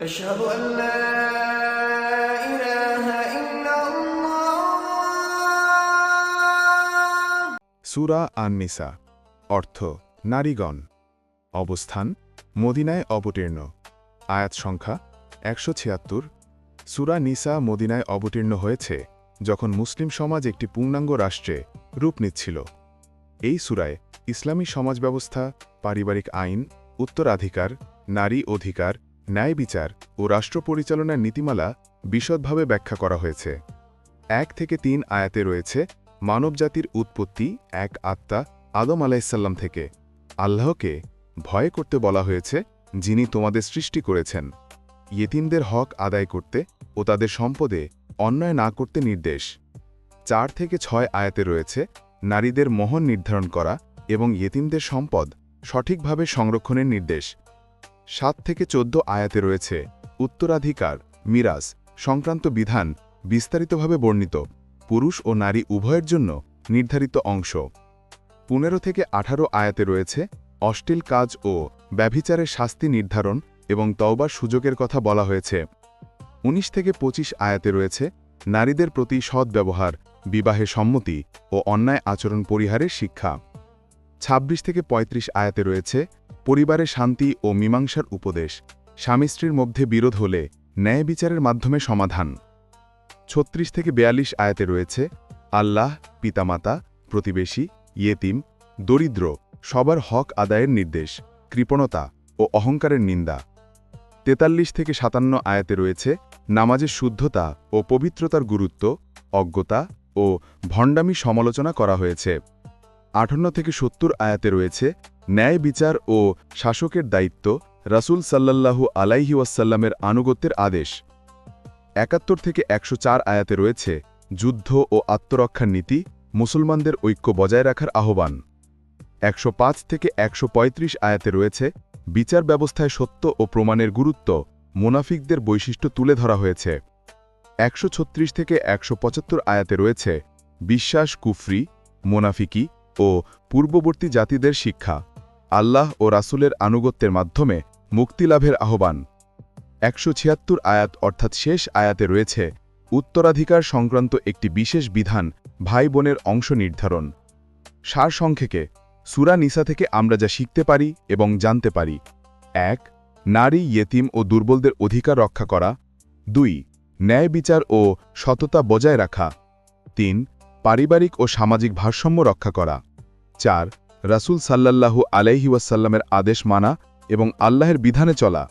أشهد أن لا إله إلا الله সুরা আননিসা অর্থ নারীগণ অবস্থান মদিনায় অবতীর্ণ আয়াত সংখ্যা একশো ছিয়াত্তর সুরা নিসা মদিনায় অবতীর্ণ হয়েছে যখন মুসলিম সমাজ একটি পূর্ণাঙ্গ রাষ্ট্রে রূপ নিচ্ছিল এই সুরায় ইসলামী সমাজ ব্যবস্থা পারিবারিক আইন উত্তরাধিকার নারী অধিকার ন্যায় বিচার ও রাষ্ট্র পরিচালনার নীতিমালা বিশদভাবে ব্যাখ্যা করা হয়েছে। এক থেকে তিন আয়াতে রয়েছে, মানবজাতির উৎপত্তি, এক আত্মা, আদম আলাইসাল্লাম থেকে। আল্লাহকে ভয় করতে বলা হয়েছে, যিনি তোমাদের সৃষ্টি করেছেন। ইয়েতিমদের হক আদায় করতে ও তাদের সম্পদে অন্যায় না করতে নির্দেশ। চার থেকে ছয় আয়াতে রয়েছে, নারীদের মোহন নির্ধারণ করা এবং ইয়েতিমদের সম্পদ সঠিকভাবে সংরক্ষণের নির্দেশ। সাত থেকে চোদ্দ আয়াতে রয়েছে, উত্তরাধিকার, মিরাজ, সংক্রান্ত বিধান বিস্তারিতভাবে বর্ণিত, পুরুষ ও নারী উভয়ের জন্য নির্ধারিত অংশ। পনেরো থেকে আঠারো আয়াতে রয়েছে, অশ্লীল কাজ ও ব্যভিচারের শাস্তি নির্ধারণ এবং তওবার সুযোগের কথা বলা হয়েছে। ১৯ থেকে ২৫ আয়াতে রয়েছে, নারীদের প্রতি সদ্ব্যবহার, বিবাহে সম্মতি ও অন্যায় আচরণ পরিহারের শিক্ষা। ২৬ থেকে ৩৫ আয়াতে রয়েছে, পরিবারে শান্তি ও মীমাংসার উপদেশ। স্বামী স্ত্রীর মধ্যে বিরোধ হলে ন্যায় বিচারের মাধ্যমে সমাধান। ছত্রিশ থেকে বেয়াল্লিশ আয়াতে রয়েছে, আল্লাহ, পিতামাতা, প্রতিবেশী, ইয়েতিম, দরিদ্র, সবার হক আদায়ের নির্দেশ, কৃপণতা ও অহংকারের নিন্দা। তেতাল্লিশ থেকে সাতান্ন আয়াতে রয়েছে, নামাজের শুদ্ধতা ও পবিত্রতার গুরুত্ব, অজ্ঞতা ও ভণ্ডামি সমালোচনা করা হয়েছে। আঠান্ন থেকে সত্তর আয়াতে রয়েছে, ন্যায় বিচার ও শাসকের দায়িত্ব, রাসূল সাল্লাল্লাহু আলাইহি ওয়াসাল্লামের আনুগত্যের আদেশ। একাত্তর থেকে একশো চার আয়াতে রয়েছে, যুদ্ধ ও আত্মরক্ষার নীতি, মুসলমানদের ঐক্য বজায় রাখার আহ্বান। একশো পাঁচ থেকে একশো পঁয়ত্রিশ আয়াতে রয়েছে, বিচার ব্যবস্থায় সত্য ও প্রমাণের গুরুত্ব, মুনাফিকদের বৈশিষ্ট্য তুলে ধরা হয়েছে। একশো ছত্রিশ থেকে একশো পঁচাত্তর আয়াতে রয়েছে, বিশ্বাস কুফরি, মোনাফিকি ও পূর্ববর্তী জাতিদের শিক্ষা, আল্লাহ ও রাসূলের আনুগত্যের মাধ্যমে মুক্তিলাভের আহ্বান। একশো ছিয়াত্তর আয়াত অর্থাৎ শেষ আয়াতে রয়েছে উত্তরাধিকার সংক্রান্ত একটি বিশেষ বিধান ভাই বোনের অংশ নির্ধারণ। সারসংক্ষেপে সুরা নিসা থেকে আমরা যা শিখতে পারি এবং জানতে পারি। এক, নারী, ইয়েতিম ও দুর্বলদের অধিকার রক্ষা করা। দুই, ন্যায় বিচার ও সততা বজায় রাখা। তিন, পারিবারিক ও সামাজিক ভারসাম্য রক্ষা করা। চার রাসুল সাল্লাল্লাহু আলাইহি ওয়াসাল্লামের আদেশ মানা এবং আল্লাহের বিধানে চলা।